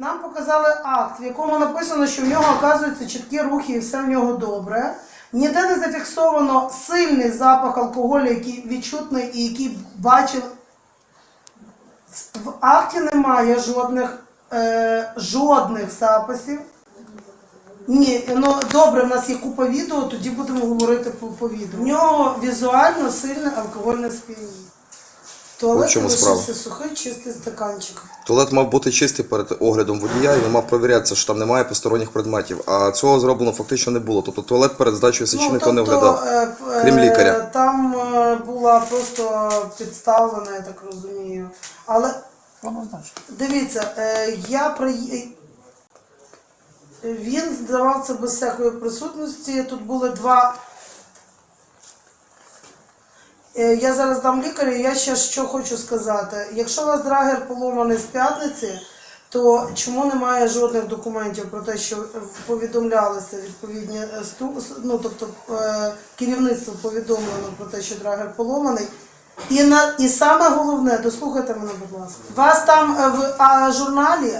Нам показали акт, в якому написано, що в нього оказуються чіткі рухи і все в нього добре. Ніде не зафіксовано сильний запах алкоголю, який відчутний і який бачив. В акті немає жодних, е, жодних записів. Ні, ну добре, в нас є купа відео, тоді будемо говорити по, по відео. В нього візуально сильне алкогольне сп'яніння. Туалет чому справа? лишився сухий, чистий стаканчик. Туалет мав бути чистий перед оглядом водія і не мав провірятися, що там немає посторонніх предметів. А цього зроблено фактично не було. Тобто туалет перед здачею сечі ніхто не оглядав. е, п- крім е, лікаря. Там е, була просто підставлена, я так розумію. Але Дивіться, е, я при... він здавав це без всякої присутності. Тут були два. Е, Я зараз дам лікарю, я ще що хочу сказати. Якщо у вас драгер поломаний з п'ятниці, то чому немає жодних документів про те, що повідомлялися відповідні е, ну, тобто е, керівництво повідомлено про те, що драгер поломаний. І, на, і саме головне, дослухайте мене, будь ласка. Вас там в а, журналі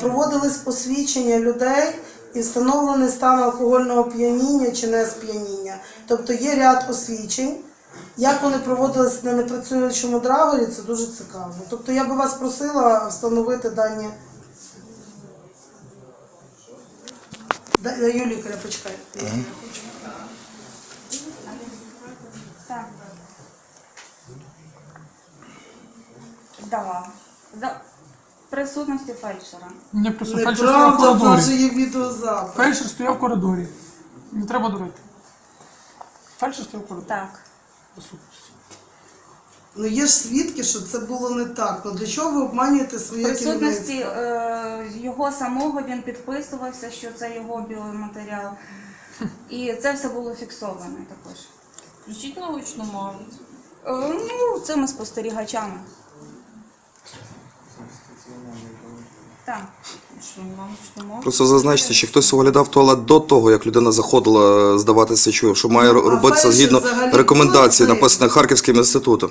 проводились посвідчення людей і встановлений стан алкогольного п'яніння чи не сп'яніння. Тобто є ряд освідчень. Як вони проводились на непрацюючому драгері, це дуже цікаво. Тобто я би вас просила встановити дані. Да- Даю лікаря, почекай. Я. Так. Здала. За присутності фельдшера. Не просто фельдшер стояв в Неправда, в нас же є відеозапис. Фельдшер стояв в коридорі. Не треба дурити. Фельдшер стояв в коридорі. Так. Ну є ж свідки, що це було не так. Ну для чого ви обманюєте В своє присутності керівництво? е, його самого він підписувався, що це його біоматеріал. І це все було фіксовано також. Включіть научну мову. Е, ну, цими спостерігачами. Так. Просто зазначте, чи хтось оглядав туалет до того, як людина заходила здавати сечу, що має Ну, робитися згідно рекомендацій, написаних Харківським інститутом.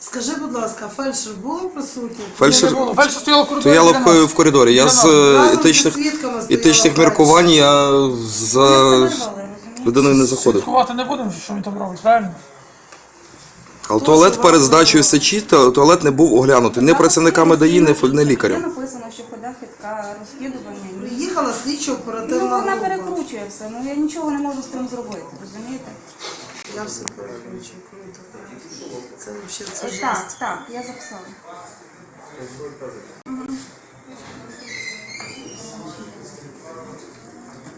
Скажи, будь ласка, фельдшер був присутній? Фельдшер було. Фельдшер стояв в коридорі. стояла в, в коридорі. Я з е, етичних, етичних міркувань я за людиною не заходив. Слідкувати не будемо, що він там робить, правильно? Але туалет перед здачею сечі, та- туалет не був оглянутий не працівниками ДАІ, не лікарем. Хитка розслідування. Приїхала слідчо Ну, вона група. перекручує все. Ну я нічого не можу з цим зробити, розумієте? Я все перекручую, круто. Це взагалі це Е, жесть. Так, так, я записала.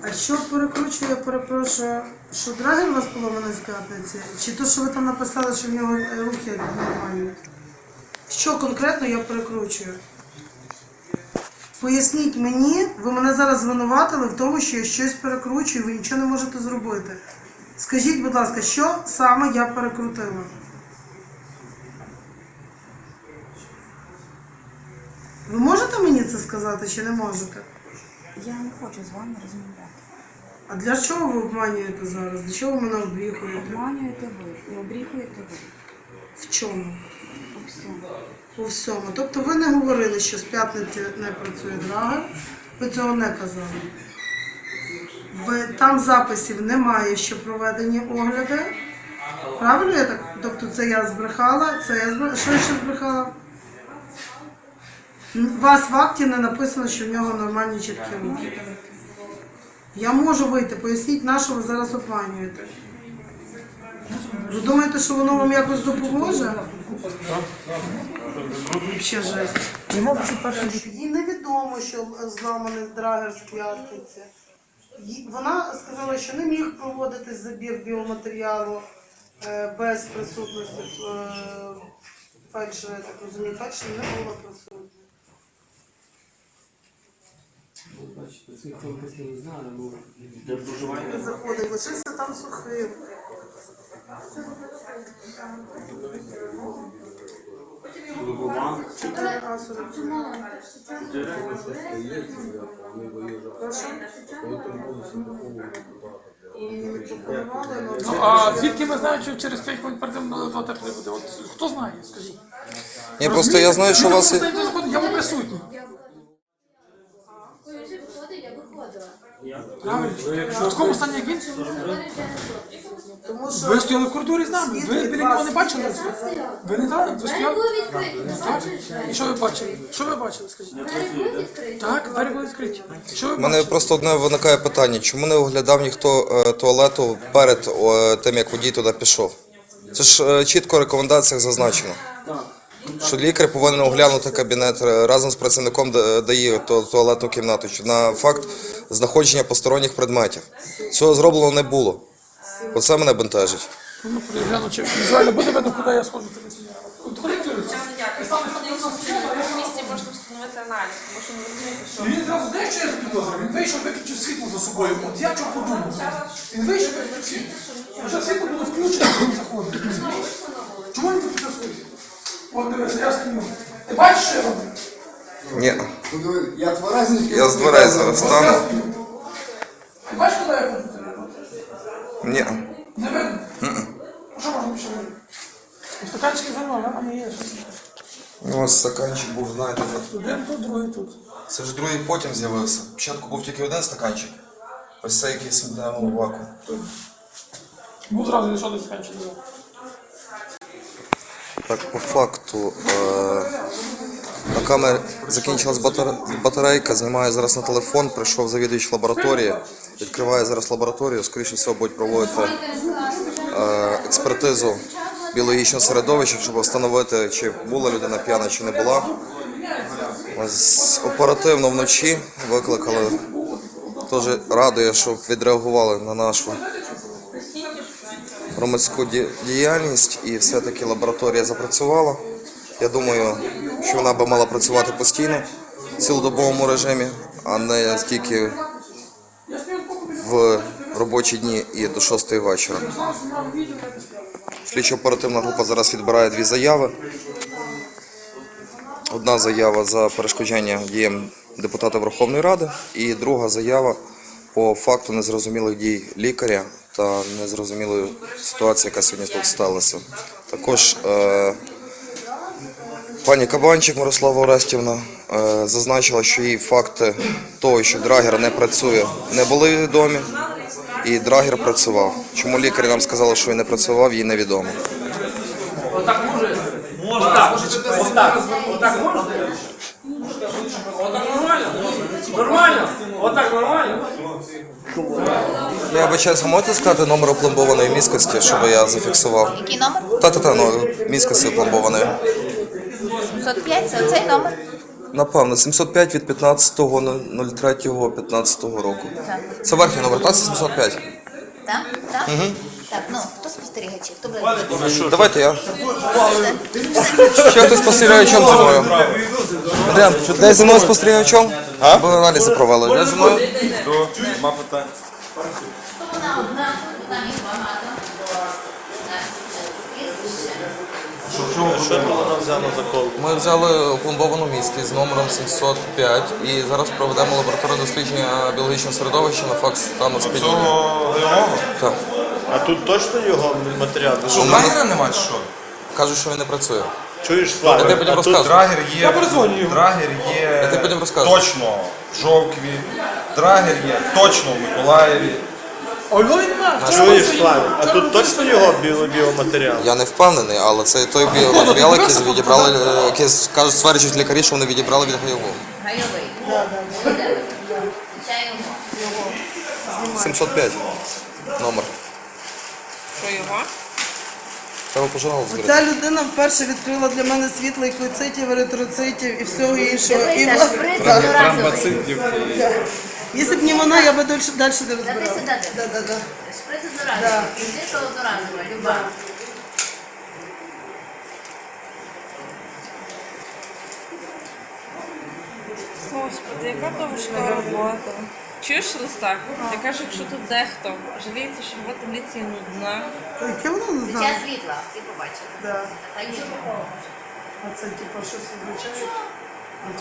А що перекручує, я перепрошую, що драгер у вас поломаний з п'ятниці? Чи то, що ви там написали, що в нього е, рухи нормальні? Що конкретно я перекручую? Поясніть мені, ви мене зараз звинуватили в тому, що я щось перекручую, ви нічого не можете зробити. Скажіть, будь ласка, що саме я перекрутила? Ви можете мені це сказати чи не можете? Я не хочу з вами розмовляти. А для чого ви обманюєте зараз? Для чого ви мене обріхуєте? Обманюєте ви і обріхуєте ви. В чому? У всьому. Тобто ви не говорили, що з п'ятниці не працює драга, ви цього не казали. Ви, там записів немає, що проведені огляди. Правильно я так? Тобто це я збрехала, це я збрехала. Що я ще збрехала? У вас в акті не написано, що в нього нормальні чіткі руки. Я можу вийти, поясніть, на що ви зараз обманюєте. Ви думаєте, що воно вам якось допоможе? Ще жесть. Йому це перший Їй невідомо, що зламаний драгер з п'ятниці. Вона сказала, що не міг проводитись забір біоматеріалу е, без присутності е, фельдшера, я так розумію, фельдшера не було присутня. Бачите, цих не знаю, ну Не заходить, лишився там сухим. Ну, а звідки ми знаємо, що через 5 хвилин перед тим до теплі буде? От хто знає, скажіть. Ні, просто я знаю, що у вас є. Я був присутній. Правильно? В такому стані, як він? Тому що Ви стояли в коридорі з нами. Ви біля нього не бачили? Ви не знали? Ви Двері стояли? були відкриті, не бачиш І двері. що ви бачили? Що ви бачили, скажіть? Двері були відкриті. Так, двері були відкриті. Що ви У мене бачили? просто одне виникає питання: чому не оглядав ніхто е, туалету перед е, тим, як водій туди пішов? Це ж е, чітко в рекомендаціях зазначено. Що лікар повинен оглянути кабінет е, разом з працівником ту- туалетну кімнату чи на факт знаходження посторонніх предметів. Цього зроблено не було. Оце мене бентежить. Ну, перегляну, чи візуально буде видно, куди я сходжу. Можна встановити аналіз, тому що не розумієте, що він зразу знаєш, що я запідозрив? Він вийшов, виключив світло за собою. От я чого подумав. Він вийшов, виключив світло. Вже світло було включено, він заходив. Чому він виключив світло? От дивися, я стою. Ти бачиш, що я роблю? Ні. Я тверезник. Я з дверей зараз стану. Ти бачиш, куди я ходжу? Ні. Не видно? А що можна ще видно? І Стаканчики за мною, а не є. щось. Ну, ось стаканчик був, знаєте, от Один тут, другий тут. Це ж другий потім з'явився. Спочатку був тільки один стаканчик. Ось це якийсь мідневий вакуум. Був зразу лише один стаканчик. взяв. Так, по факту. Е- на камері закінчилась батаре- батарейка, знімаю зараз на телефон, прийшов завідувач лабораторії, відкриває зараз лабораторію, скоріше всього будуть проводити е- експертизу біологічного середовища, щоб встановити, чи була людина п'яна, чи не була. Оперативно вночі викликали. Теж радує, що відреагували на нашу громадську діяльність і все-таки лабораторія запрацювала. Я думаю, що вона би мала працювати постійно в цілодобовому режимі, а не тільки в робочі дні і до 6 вечора. Слідчо-оперативна група зараз відбирає дві заяви. Одна заява за перешкоджання діям депутата Верховної Ради, і друга заява по факту незрозумілих дій лікаря та незрозумілої ситуації, яка сьогодні тут сталася. Також е, пані Кабанчик Мирослава Орестівна е, зазначила, що їй факти того, що драгер не працює, не були відомі, і драгер працював. Чому лікарі нам сказали, що він не працював, їй невідомо. Отак може? Отак. Отак. Отак можна? Отак нормально? Нормально? Отак нормально? Я вибачаюся, можете сказати номер опломбованої міскості, щоб я зафіксував? Який номер? Та-та-та, ну, міскості опломбованої. 705, це оцей номер. Напевно, 705 від 15.03.15 року. Це верхній номер, так? Це 705. Так? Так? Так, ну, хто спостерігачі? Хто буде? Давайте я. Ще хтось спостерігачом за мною. Андріан, дай за мною спостерігачом. Ви аналізи провели. Дай за мною. Вона одна, там їх багато. Ми взяли опломбовану мізки з номером 705 і зараз проведемо лабораторне дослідження біологічного середовища на факт стану сп'яніння. Цього геолога? Так. А тут точно його матеріал? Що, драгера нема чи що? Кажуть, що він не працює. Чуєш, Я Слава? потім а тут драгер є. Я передзвоню йому. Драгер є. Я тобі потім розкажу. Точно в Жовкві. Драгер є точно в Миколаєві. Ой, ой, нема. Чуєш, Слава? А тут точно його біо- біоматеріал? Я не впевнений, але це той біоматеріал, який відібрали, е, який кажуть, стверджують лікарі, що вони відібрали від гайового. Гайовий. Буде. Включаємо. 705 номер. що його? Треба пожалуй зберегти. Ця людина вперше відкрила для мене світло і клецитів, еритроцитів і всього іншого. І Дивися, власне, шприц одноразовий. Якщо б не вона, я би далі, далі не Та ти розбирала. сюди Да, да, да. Шприц одноразовий. Дитинка одноразова, люба. Господи, яка то важка робота. Чуєш листак? Я кажу, якщо тут дехто жаліється, що робота міліції нудна. Яке воно не Життя знаю. світла, ти побачила. Да. Та й А це типу щось означає?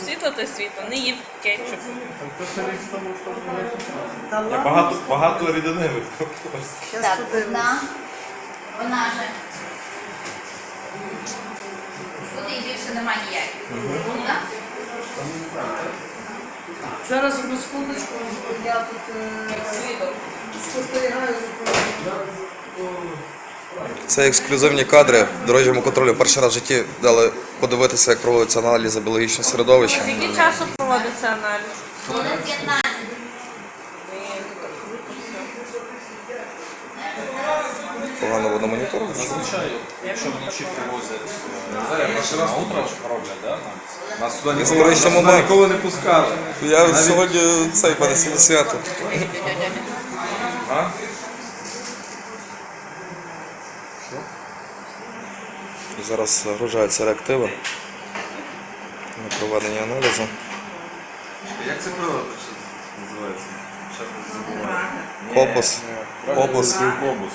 Світло то світло, не їв кетчуп. Та ладно, Багато, багато рідини щас Так, подивимось. одна. Вона же. Тут і більше нема ніяких. Одна. Зараз одну секундочку, я тут е, спостерігаю за Це ексклюзивні кадри дорожньому контролю. Перший раз в житті дали подивитися, як проводяться аналізи біологічного середовища. Скільки часу проводиться аналіз? Хвилин 15. Погано воно моніторинг. Якщо вночі привозять, не знаю, перший раз утром роблять, да? Нас сюди ніколи, нас сюди ніколи не пускали. Я сьогодні цей мене свято. А? Зараз загружаються реактиви на проведення аналізу. Як це прилад називається? Кобус. Кобус. Кобус,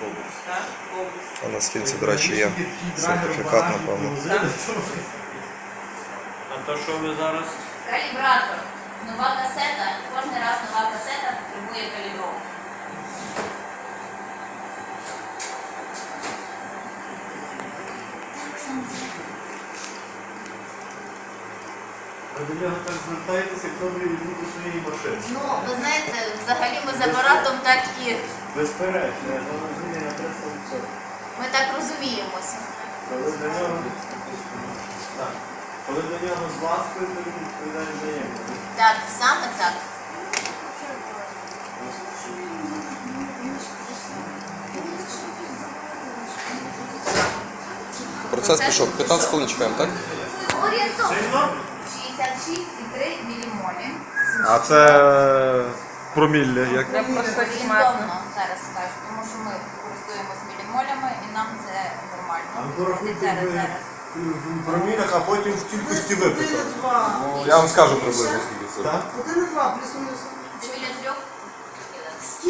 кобус. А на стільці, до речі, є сертифікат, напевно. А то, що ви зараз Калібратор. Нова касета. Кожен раз нова касета потребує калібровки. Ви до нього так звертаєтеся, як добрі люди до своєї машини. Ну, ви знаєте, взагалі ми з апаратом так і Безперечно, я розумію на 300%. ми так розуміємося. Коли до нього... Так. Коли до нього з ласкою, то він відповідає взаємно. Так, саме так. Процес пішов. 15 хвилин чекаємо, так? Орієнтовно 66,3 мілімолі. А це промілля, як? Це просто. Орієнтовно зараз скажу, тому що ми користуємось мілімолями і нам це нормально. Не зараз, зараз. в промілях, а потім в кількості випиток. Я вам скажу приблизно скільки це. Так? Один і два, плюс-мінус.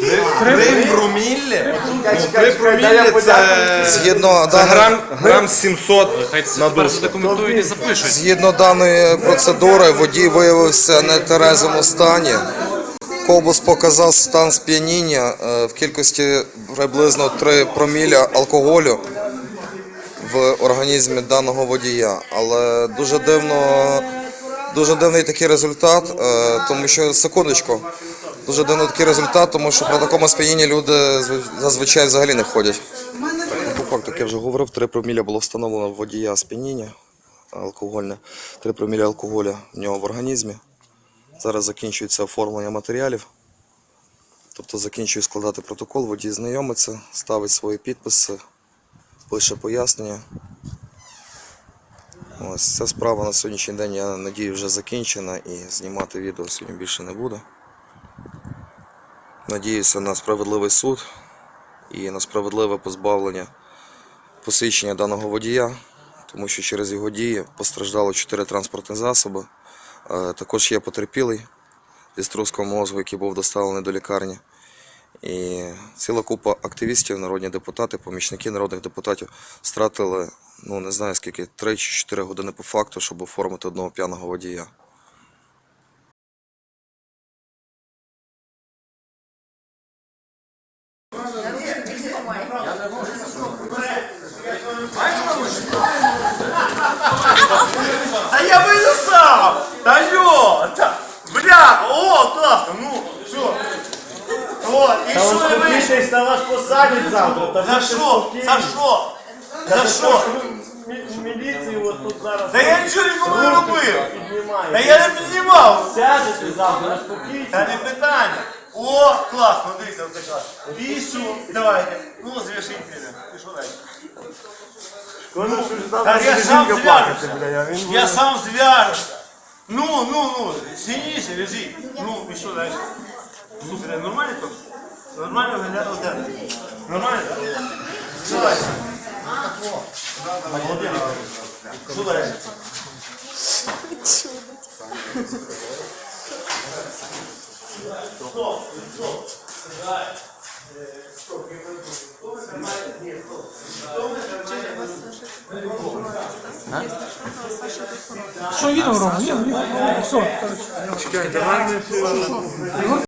Це. Три промілля? Ну, три промілля це... Згідно Це грам, грам 700 на душу. документують і запишуть. згідно даної процедури, водій виявився не терезому стані. Кобус показав стан сп'яніння е, в кількості приблизно 3 проміля алкоголю в організмі даного водія. Але дуже дивно, дуже дивний такий результат, е, тому що секундочку. Дуже дивний такий результат, тому що при такому сп'янінні люди зазвичай взагалі не ходять. По факту, як я вже говорив, 3 проміля було встановлено водія сп'яніння алкогольне, 3 проміля алкоголя в нього в організмі. Зараз закінчується оформлення матеріалів. Тобто закінчує складати протокол, водій знайомиться, ставить свої підписи, пише пояснення. Ось ця справа на сьогоднішній день, я надію, вже закінчена і знімати відео сьогодні більше не буду. Надіюся на справедливий суд і на справедливе позбавлення посвідчення даного водія, тому що через його дії постраждало 4 транспортні засоби. Е, Також є потерпілий зі струском мозку, який був доставлений до лікарні. І ціла купа активістів, народні депутати, помічники народних депутатів стратили, ну не знаю скільки, 3 чи 4 години по факту, щоб оформити одного п'яного водія. Я вилисав! Та йо! Та, бля! О, класно! Ну, що? О, і що ви? на вас посадять завтра. За що? За що? За що? Міліцію от тут зараз. Та я нічого нікому не робив. Та я не піднімав. Сядете завтра. Та не питання. О, класно, дивіться, от така. Вісу, давайте. Ну, зв'яжіть мене. Пішов далі. Так я сам зв'яжуся. Я сам зв'яжуся. Ну, ну, ну, сильніше, лежи. Ну, і що далі? Слухайте, нормально там? Нормально виглядає оте. Нормально? Що далі? Що далі? Що їдемо, Рома? Ні, ні, все. Чекай, давай ми